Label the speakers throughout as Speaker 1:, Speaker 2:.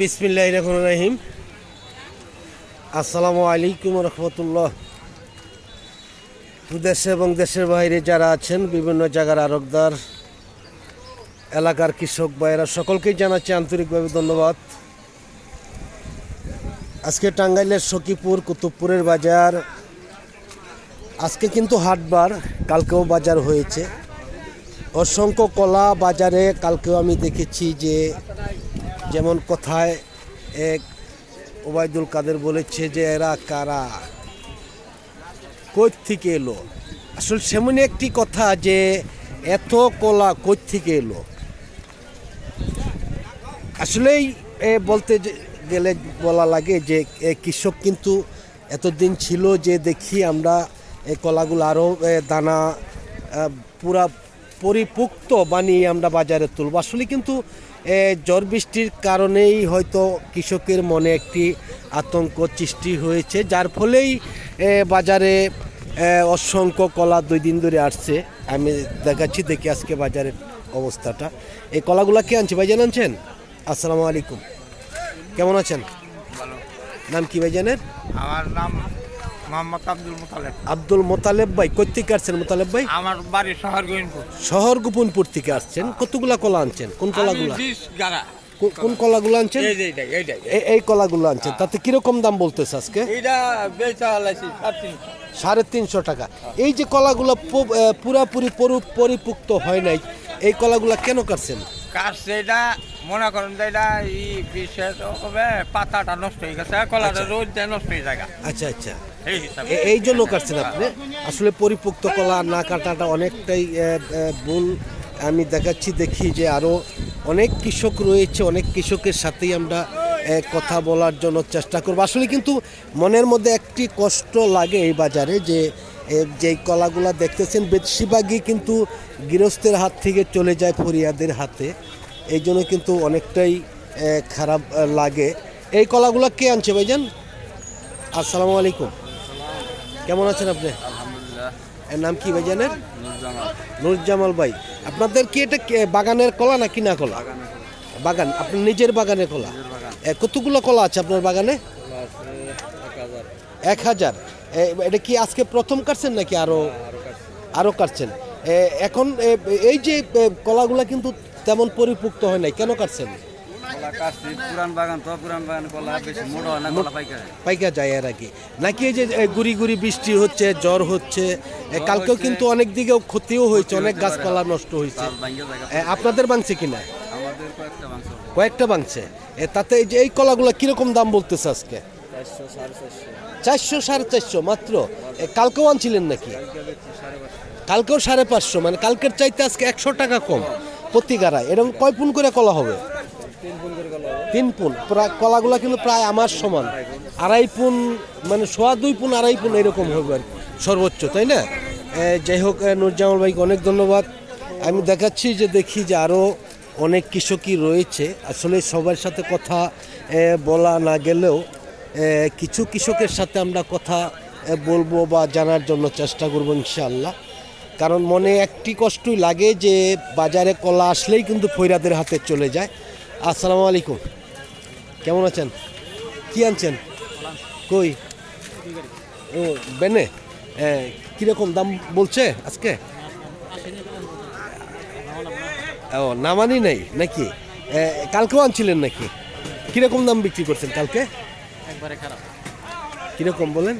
Speaker 1: বিসমিল্লাহ রহমান রাহিম আসসালামু আলাইকুম রহমতুল্লাহ। দেশে এবং দেশের বাইরে যারা আছেন, বিভিন্ন জায়গার আরকদার এলাকার কৃষক ভাইয়েরা, সকলকেই জানাচ্ছি আন্তরিকভাবে ধন্যবাদ। আজকে টাঙ্গাইলের সখীপুর, কুতুবপুরের বাজার। আজকে কিন্তু হাটবার, কালকেও বাজার হয়েছে। অসংখ্য কলা বাজারে কালকেও আমি দেখেছি যে যেমন কথায় এক ওবায়দুল কাদের বলেছে যে, এরা কারা? কই থেকে এলো? আসলে সেমনি একটি কথা যে, এত কলা কই থেকে এলো? আসলেই এ বলতে গেলে বলা লাগে যে কৃষক কিন্তু এতদিন ছিল যে, দেখি আমরা এই কলাগুলো আরও দানা পুরা পরিপুক্ত বানিয়ে আমরা বাজারে তুলব। আসলে কিন্তু ঝড় বৃষ্টির কারণেই হয়তো কৃষকের মনে একটি আতঙ্ক সৃষ্টি হয়েছে। যার ফলেই বাজারে অসংখ্য কলা দুই দিন ধরে আসছে। আমি দেখাচ্ছি দেখি আজকে বাজারের অবস্থাটা। এই কলাগুলা কে আনছে? ভাইজান আনছেন? আসসালামু আলাইকুম। কেমন আছেন? নাম কি ভাইজানের?
Speaker 2: আমার নাম মোহাম্মদ আব্দুল মুতালেব।
Speaker 1: আব্দুল মোতালেব ভাই কোথেকে আসছেন মোতালেব ভাই?
Speaker 2: আমার বাড়ি শহর
Speaker 1: গোপনপুর থেকে আসছেন। কতগুলা কলা আনছেন? কোন কলাগুলা?
Speaker 2: বিশ গাড়া।
Speaker 1: কোন- কলাগুলো আনছেন?
Speaker 2: এই
Speaker 1: কলাগুলো আনছেন। তাতে কীরকম দাম বলতেছে আজকে?
Speaker 2: এইটা সাড়ে তিনশো।
Speaker 1: টাকা। এই যে কলাগুলো পুরাপুরি পরিপুক্ত হয় নাই এই কলাগুলা কেন কাটছেন?
Speaker 2: কাটছে এটা মনে করেন যে এটা এই বিশেষ পাতাটা নষ্ট হয়ে গেছে কলাটা রোদ নষ্ট হয়ে যায়
Speaker 1: আচ্ছা আচ্ছা।
Speaker 2: এই
Speaker 1: জন্য কাটছেন আপনি, আসলে পরিপুক্ত কলা না কাটাটা অনেকটাই ভুল। আমি দেখাচ্ছি, দেখি যে আরও অনেক কৃষক রয়েছে, অনেক কৃষকের সাথেই আমরা কথা বলার জন্য চেষ্টা করব। আসলে কিন্তু মনের মধ্যে একটি কষ্ট লাগে এই বাজারে যে যেই কলাগুলা দেখতেছেন, বেশিরভাগই কিন্তু গৃহস্থের হাত থেকে চলে যায় ফরিয়াদের হাতে। এই জন্য কিন্তু অনেকটাই খারাপ লাগে। এই কলাগুলা কে আনছে ভাইজান? আসসালামু আলাইকুম। কেমন আছেন আপনি? এর নাম কি ভাই জানেন? নুরজামাল। ভাই। আপনাদের কি এটা বাগানের কলা না কিনা কলা? বাগান আপনার নিজের বাগানের কলা? কতগুলো কলা আছে আপনার বাগানে? এক হাজার। এটা কি আজকে প্রথম কাটছেন নাকি আরও? আরও কাটছেন। এখন এই যে কলাগুলা কিন্তু তেমন পরিপুক্ত হয় নাই। কেন কাটছেন? পাইকা যায় আর কি নাকি এই যে গুড়ি গুড়ি বৃষ্টি হচ্ছে জ্বর হচ্ছে কালকেও কিন্তু অনেক দিকেও ক্ষতিও হয়েছে অনেক গাছপালা নষ্ট হয়েছে। আপনাদের বাংছে কিনা
Speaker 3: কয়েকটা
Speaker 1: বাংছে। তাতে এই যে এই কলাগুলো কীরকম দাম বলতেছে আজকে?
Speaker 3: চারশো সাড়ে চারশো।
Speaker 1: মাত্র? কালকেও আনছিলেন নাকি? কালকেও সাড়ে পাঁচশো মানে কালকের চাইতে আজকে একশো টাকা কম। প্রতি গাড়ায়। এরকম কয় পুন করে কলা হবে?
Speaker 3: তিন
Speaker 1: পুন। কলাগুলো কিন্তু প্রায় আমার সমান। আড়াই পুন মানে সোয়া দুই পুন, আড়াই পুন এরকম হবে আর সর্বোচ্চ, তাই না? যাই হোক নুরজামাল ভাইকে অনেক ধন্যবাদ। আমি দেখাচ্ছি যে দেখি যে আরও অনেক কৃষকই রয়েছে। আসলে সবার সাথে কথা বলা না গেলেও কিছু কৃষকের সাথে আমরা কথা বলব বা জানার জন্য চেষ্টা করব ইনশাআল্লাহ। কারণ মনে একটি কষ্টই লাগে যে বাজারে কলা আসলেই কিন্তু ফৈরাদের হাতে চলে যায়। আসসালামু আলাইকুম। কেমন আছেন? কি আনছেন? কই? ও বেনে? হ্যাঁ কীরকম দাম বলছে আজকে? ও নামানি নাই নাকি? কালকেও আনছিলেন নাকি? কীরকম দাম বিক্রি করছেন কালকে?
Speaker 4: একবারে খারাপ।
Speaker 1: কীরকম বলেন?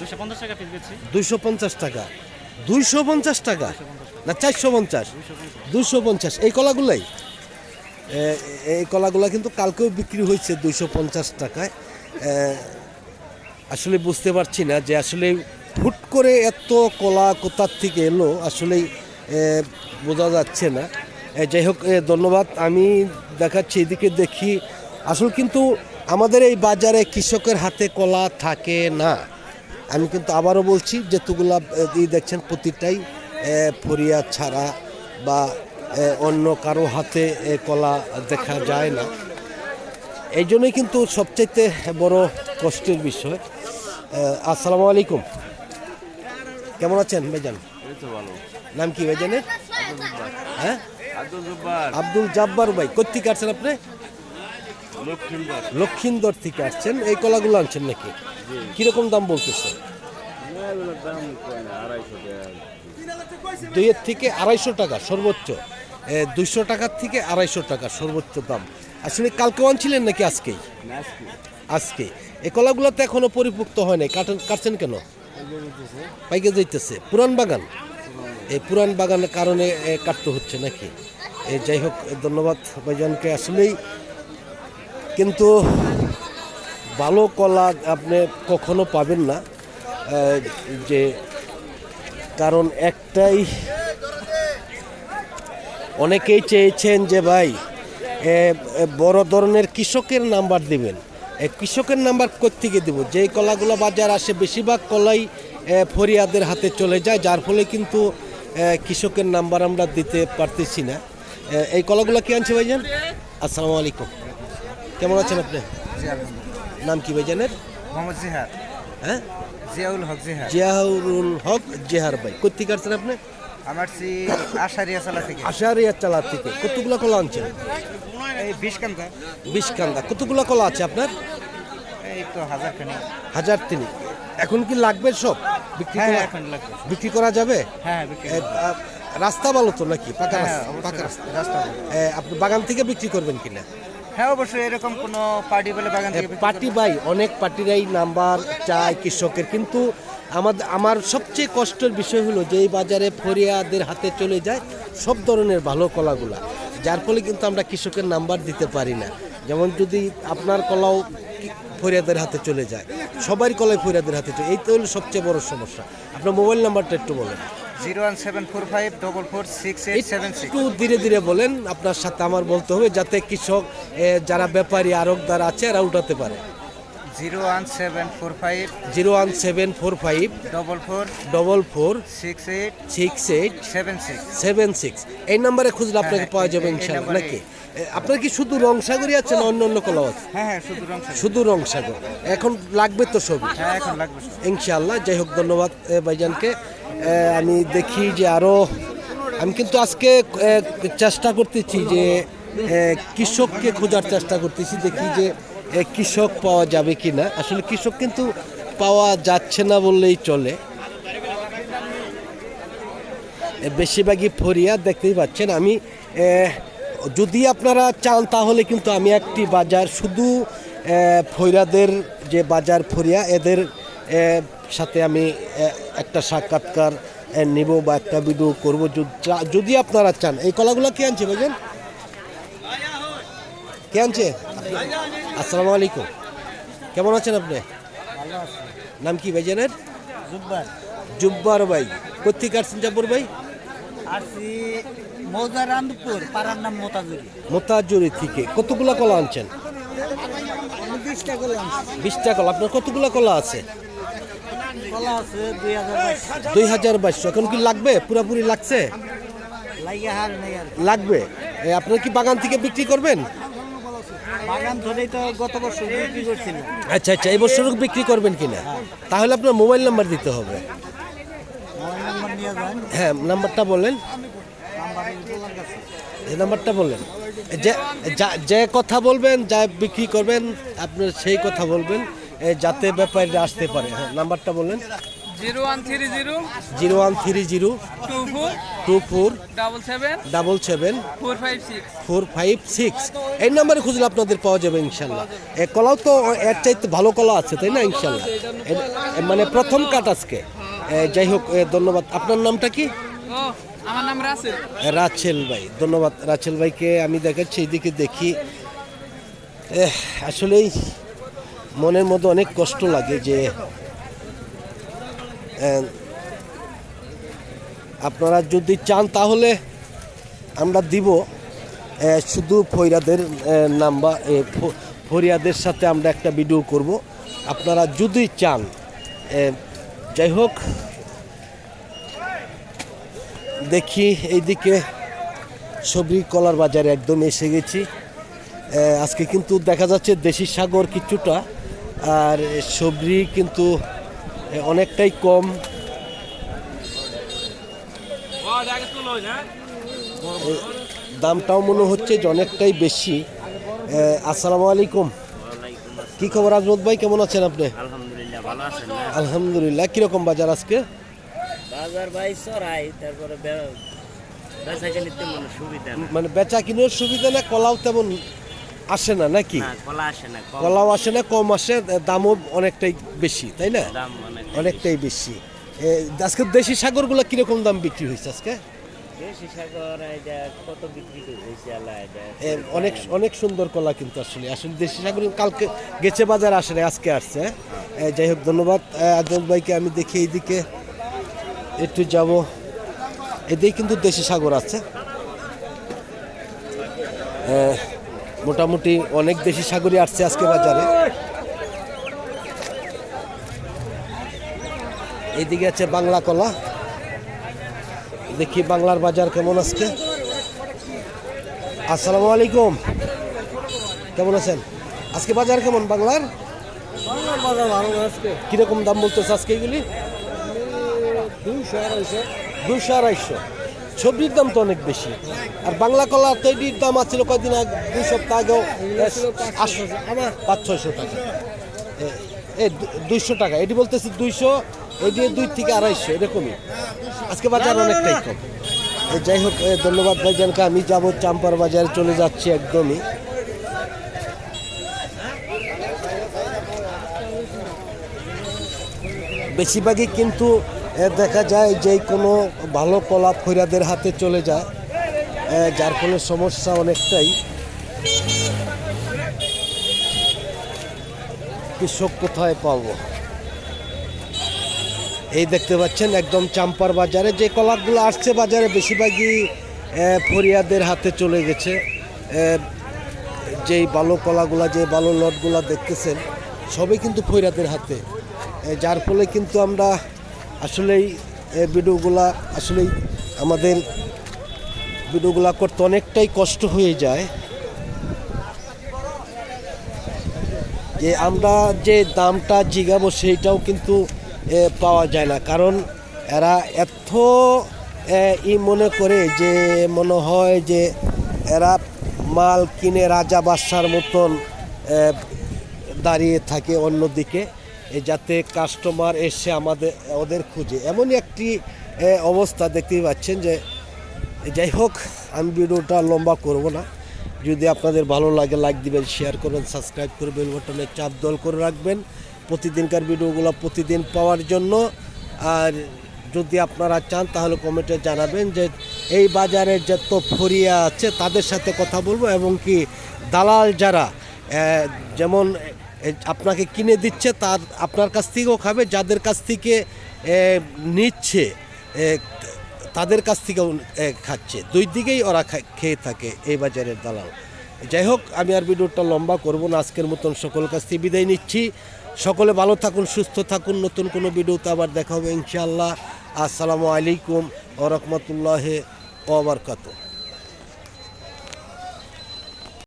Speaker 4: দুশো পঞ্চাশ টাকা
Speaker 1: দুইশো পঞ্চাশ টাকা। দুইশো পঞ্চাশ টাকা? না চারশো পঞ্চাশ। দুশো পঞ্চাশ। এই কলাগুলাই? এই কলাগুলা কিন্তু কালকেও বিক্রি হয়েছে দুইশো পঞ্চাশ টাকায়। আসলে বুঝতে পারছি না যে আসলে হুট করে এত কলা কোথার থেকে এলো, আসলে বোঝা যাচ্ছে না। যাই হোক ধন্যবাদ। আমি দেখাচ্ছি, এদিকে দেখি। আসলে কিন্তু আমাদের এই বাজারে কৃষকের হাতে কলা থাকে না। আমি কিন্তু আবারও বলছি, যেতুগুলা দেখছেন প্রতিটাই ফরিয়া ছাড়া বা অন্য কারও হাতে এ, কলা দেখা যায় না। এই জন্যই কিন্তু সবচাইতে বড় কষ্টের বিষয়। আসসালামু আলাইকুম। কেমন আছেন ভাইজান? নাম কি ভাইজানের? হ্যাঁ?
Speaker 3: আব্দুল জব্বার।
Speaker 1: আব্দুল জাব্বার ভাই কোথেকে আসছেন আপনি? লক্ষিন্দর থেকে আসছেন। এই কলাগুলো আনছেন নাকি? কীরকম দাম বলতেছে? দুইয়ের থেকে আড়াইশো টাকা সর্বোচ্চ। দুইশো টাকার থেকে আড়াইশো টাকা সর্বোচ্চ দাম। আসলে কালকেও আনছিলেন নাকি আজকেই? আজকে। এই কলাগুলো তো এখনও পরিপুক্ত হয় নাই। কাটেন, কাটছেন কেন? পাইকে যাইতেছে। পুরান বাগান? এই পুরান বাগানের কারণে কাটতে হচ্ছে নাকি? যাই হোক, ধন্যবাদ ভাইজানকে। আসলেই কিন্তু ভালো কলা আপনি কখনো পাবেন না। যে কারণ একটাই অনেকেই চেয়েছেন যে ভাই বড় ধরনের কৃষকের নাম্বার দিবেন। কৃষকের নাম্বার থেকে দেব? যেই কলাগুলো বাজার আসে বেশিরভাগ কলাই ফরিয়াদের হাতে চলে যায় যার ফলে কিন্তু কৃষকের নাম্বার আমরা দিতে পারতেছি না। এই কলাগুলো কি আনছে ভাইজান? আসসালামু আলাইকুম। কেমন আছেন আপনি? নাম কি ভাইজানের?
Speaker 2: মোহাম্মদ জিহার
Speaker 1: হ্যাঁ?
Speaker 2: জিয়াউল হক জিহার
Speaker 1: জিয়াউরুল হক জেহার ভাই। কোথেকে আসছেন আপনি?
Speaker 2: আমার সি আশারিয়া চালা থেকে।
Speaker 1: আশারিয়া চালা থেকে। কতগুলো কলা আনছেন
Speaker 2: এই বিশ কান্দা।
Speaker 1: বিশ কান্দা। কতগুলো কলা আছে আপনার?
Speaker 2: এই তো হাজার খানি
Speaker 1: হাজার তিন এখন কি লাগবে সব? বিক্রি
Speaker 2: হ্যাঁ
Speaker 1: করা বিক্রি করা যাবে?
Speaker 2: হ্যাঁ
Speaker 1: রাস্তা ভালো তো নাকি? পাকা
Speaker 2: হ্যাঁ
Speaker 1: রাস্তা পাকা রাস্তা।
Speaker 2: রাস্তা
Speaker 1: আপনি বাগান থেকে বিক্রি করবেন কিনা?
Speaker 2: হ্যাঁ অবশ্যই এরকম কোনো পার্টি বলে বাগান থেকে
Speaker 1: পার্টি ভাই অনেক পার্টিরাই নাম্বার চায় কৃষকের কিন্তু আমাদের আমার সবচেয়ে কষ্টের বিষয় হলো যে এই বাজারে ফরিয়াদের হাতে চলে যায় সব ধরনের ভালো কলাগুলা। যার ফলে কিন্তু আমরা কৃষকের নাম্বার দিতে পারি না। যেমন যদি আপনার কলাও ফরিয়াদের হাতে চলে যায় সবারই কলাই ফরিয়াদের হাতে চলে এই তো হলো সবচেয়ে বড় সমস্যা। আপনার মোবাইল নাম্বারটা একটু বলেন।
Speaker 2: Zero one seven four five double four six eight seven
Speaker 1: একটু ধীরে ধীরে বলেন আপনার সাথে আমার বলতে হবে যাতে কৃষক যারা ব্যাপারী আরকদার আছে এরা উঠাতে পারে।
Speaker 2: Zero one seven four five
Speaker 1: zero one seven four five
Speaker 2: double four
Speaker 1: double four
Speaker 2: six eight
Speaker 1: six eight
Speaker 2: seven six
Speaker 1: seven six এই নাম্বারে খুঁজলে আপনাকে
Speaker 2: হ্যাঁ,
Speaker 1: পাওয়া যাবে ইনশাল্লাহ নাকি? আপনার কি শুধু রং সাগরই আছে না অন্য অন্য কলাও আছে?
Speaker 2: হ্যাঁ হ্যাঁ শুধু রং সাগর।
Speaker 1: শুধু এখন লাগবে তো সবই?
Speaker 2: হ্যাঁ এখন লাগবে
Speaker 1: ইনশাআল্লাহ যাই হোক ধন্যবাদ ভাইজানকে। আমি দেখি যে আরও আমি কিন্তু আজকে চেষ্টা করতেছি যে কৃষককে খোঁজার চেষ্টা করতেছি। দেখি যে কৃষক পাওয়া যাবে কি না? আসলে কৃষক কিন্তু পাওয়া যাচ্ছে না বললেই চলে। বেশিরভাগই ফরিয়া দেখতেই পাচ্ছেন। আমি যদি আপনারা চান তাহলে কিন্তু আমি একটি বাজার শুধু এ, ফরিয়াদের যে বাজার ফরিয়া এদের সাথে আমি একটা সাক্ষাৎকার নিব বা একটা ভিডিও করব। যদি যদি আপনারা চান। এই কলাগুলো কে আনছে ভাইজান? কে আনছে? আসসালামু আলাইকুম। কেমন আছেন আপনি? নাম কি ভাইজানের
Speaker 2: জুব্বার।
Speaker 1: জুব্বার ভাই। কোথেকে আসছেন জাব্বর ভাই?
Speaker 2: আসছি মৌজা রামদপুর পাড়ার নাম মোতাজুরি।
Speaker 1: মোতাজুরি থেকে। কতগুলা কলা আনছেন?
Speaker 2: বিশটা
Speaker 1: কলা আপনার কতগুলা কলা আছে?
Speaker 2: কলা আছে দুই হাজার বাইশ
Speaker 1: বাইশশো। এখন কি লাগবে? পুরাপুরি লাগছে? লাগবে। আপনার কি বাগান থেকে বিক্রি করবেন?
Speaker 2: বাগান ধরেই তো গত বছর বিক্রি করছিল
Speaker 1: আচ্ছা আচ্ছা এই বছরও বিক্রি করবেন কিনা? তাহলে আপনার মোবাইল নাম্বার দিতে হবে। হ্যাঁ নাম্বারটা বলেন।
Speaker 2: এই
Speaker 1: নাম্বারটা বললেন যে কথা বলবেন যা বিক্রি করবেন আপনার সেই কথা বলবেন। যাতে ব্যাপারীরা আসতে পারে। হ্যাঁ নাম্বারটা বললেন
Speaker 5: zero one three zero
Speaker 1: zero one three zero
Speaker 5: two four
Speaker 1: two four
Speaker 5: double seven
Speaker 1: double seven
Speaker 5: four five six
Speaker 1: four five six এই নাম্বারে খুঁজলে আপনাদের পাওয়া যাবে ইনশাল্লাহ এ কলাও তো এর চাইতে ভালো কলা আছে তাই না ইনশাল্লাহ মানে প্রথম কাট আজকে। যাই হোক ধন্যবাদ। আপনার নামটা কি?
Speaker 5: ও আমার নাম রাসেল।
Speaker 1: এ, রাছেল ভাই। ধন্যবাদ। রাছেল ভাইকে আমি দেখাচ্ছি এইদিকে দেখি। আসলেই মনের মধ্যে অনেক কষ্ট লাগে যে আপনারা যদি চান তাহলে আমরা দিব শুধু ফরিয়াদের নাম্বার ফরিয়াদের সাথে আমরা একটা ভিডিও করব। আপনারা যদি চান যাই হোক, দেখি এইদিকে সবরি কলার বাজারে একদম এসে গেছি। আজকে কিন্তু দেখা যাচ্ছে দেশি সাগর কিছুটা, আর সবরি কিন্তু অনেকটাই কম। দামটাও মনে হচ্ছে যে অনেকটাই বেশি। আসসালামু আলাইকুম। কি খবর আজমত ভাই? কেমন আছেন আপনি?
Speaker 6: আলহামদুলিল্লাহ ভালো আছেন
Speaker 1: আলহামদুলিল্লাহ। কীরকম বাজার আজকে?
Speaker 6: বাজার ভাই চড়াই তারপরে মানে
Speaker 1: বেচা কিনোর সুবিধা না কলাও তেমন আসে না নাকি?
Speaker 6: কলা আসে না
Speaker 1: কলাও আসে না কম আসে দামও অনেকটাই বেশি তাই না?
Speaker 6: দাম
Speaker 1: অনেকটাই বেশি। আজকে দেশি সাগরগুলো কীরকম দাম বিক্রি হয়েছে আজকে? অনেক অনেক সুন্দর কলা কিন্তু আসলে। আসলে দেশি সাগর কালকে গেছে বাজার আসে নাই, আজকে আসছে। যাই হোক ধন্যবাদ। এ, ভাইকে আমি দেখি এইদিকে। একটু যাব। এদিকে কিন্তু দেশি সাগর আছে। মোটামুটি অনেক দেশি সাগরই আসছে আজকে বাজারে। এইদিকে আছে বাংলা কলা। দেখি বাংলার বাজার কেমন আজকে। আসসালামু আলাইকুম। কেমন আছেন? আজকে বাজার কেমন বাংলার? কীরকম দাম বলতেছে আজকে এগুলি? দুশো আড়াইশো। সবজির দাম তো অনেক বেশি। আর বাংলা কলা তৈরির দাম আছিল কয়দিন আগে দুই সপ্তাহ আগেও পাঁচ ছয়শো। টাকা। এ- এ দুইশো টাকা। এটি বলতেছি দুইশো এটি দুই থেকে আড়াইশো, এরকমই। আজকে বাজার অনেকটাই কম। যাই হোক ধন্যবাদ ভাইজানকে। আমি যাব চাম্পার বাজারে, চলে যাচ্ছি একদমই। বেশিরভাগই কিন্তু দেখা যায় যে কোনো ভালো কলা খৈরাদের হাতে চলে যায় যার ফলে সমস্যা অনেকটাই। কৃষক কোথায় পাবো? এই দেখতে পাচ্ছেন একদম চাম্পার বাজারে। যে কলাগুলো আসছে বাজারে, বেশিরভাগই ফরিয়াদের হাতে চলে গেছে। যেই বালো কলাগুলা, যে বালো লটগুলা দেখতেছেন, সবই কিন্তু ফরিয়াদের হাতে। যার ফলে কিন্তু আমরা আসলেই ভিডিওগুলা, আসলেই আমাদের ভিডিওগুলা করতে অনেকটাই কষ্ট হয়ে যায়। যে আমরা যে দামটা জিগাবো, সেইটাও কিন্তু পাওয়া যায় না। কারণ এরা এত ই মনে করে যে, মনে হয় যে এরা মাল কিনে রাজা বাদশার মতন দাঁড়িয়ে থাকে অন্যদিকে যাতে কাস্টমার এসে আমাদের, ওদের খুঁজে। এমনই একটি অবস্থা দেখতেই পাচ্ছেন যে, যাই হোক, আমি ভিডিওটা লম্বা করব না। যদি আপনাদের ভালো লাগে লাইক দিবেন শেয়ার করবেন সাবস্ক্রাইব করবেন বাটনে চাপ দল করে রাখবেন। প্রতিদিনকার ভিডিওগুলো প্রতিদিন পাওয়ার জন্য। আর যদি আপনারা চান, তাহলে কমেন্টে জানাবেন যে এই বাজারের যত ফরিয়া আছে, তাদের সাথে কথা বলব এবং কি দালাল যারা যেমন আপনাকে কিনে দিচ্ছে, তার আপনার কাছ থেকেও খাবে, যাদের কাছ থেকে নিচ্ছে তাদের কাছ থেকেও খাচ্ছে। দুই দিকেই ওরা খেয়ে থাকে এই বাজারের দালাল। যাই হোক, আমি আর ভিডিওটা লম্বা করব না, আজকের মতন সকল কাছ থেকে বিদায় নিচ্ছি। সকলে ভালো থাকুন, সুস্থ থাকুন। নতুন কোনো ভিডিওতে আবার দেখা হবে ইনশাআল্লাহ। আসসালামু আলাইকুম ও রহমতুল্লাহ ওবরকাত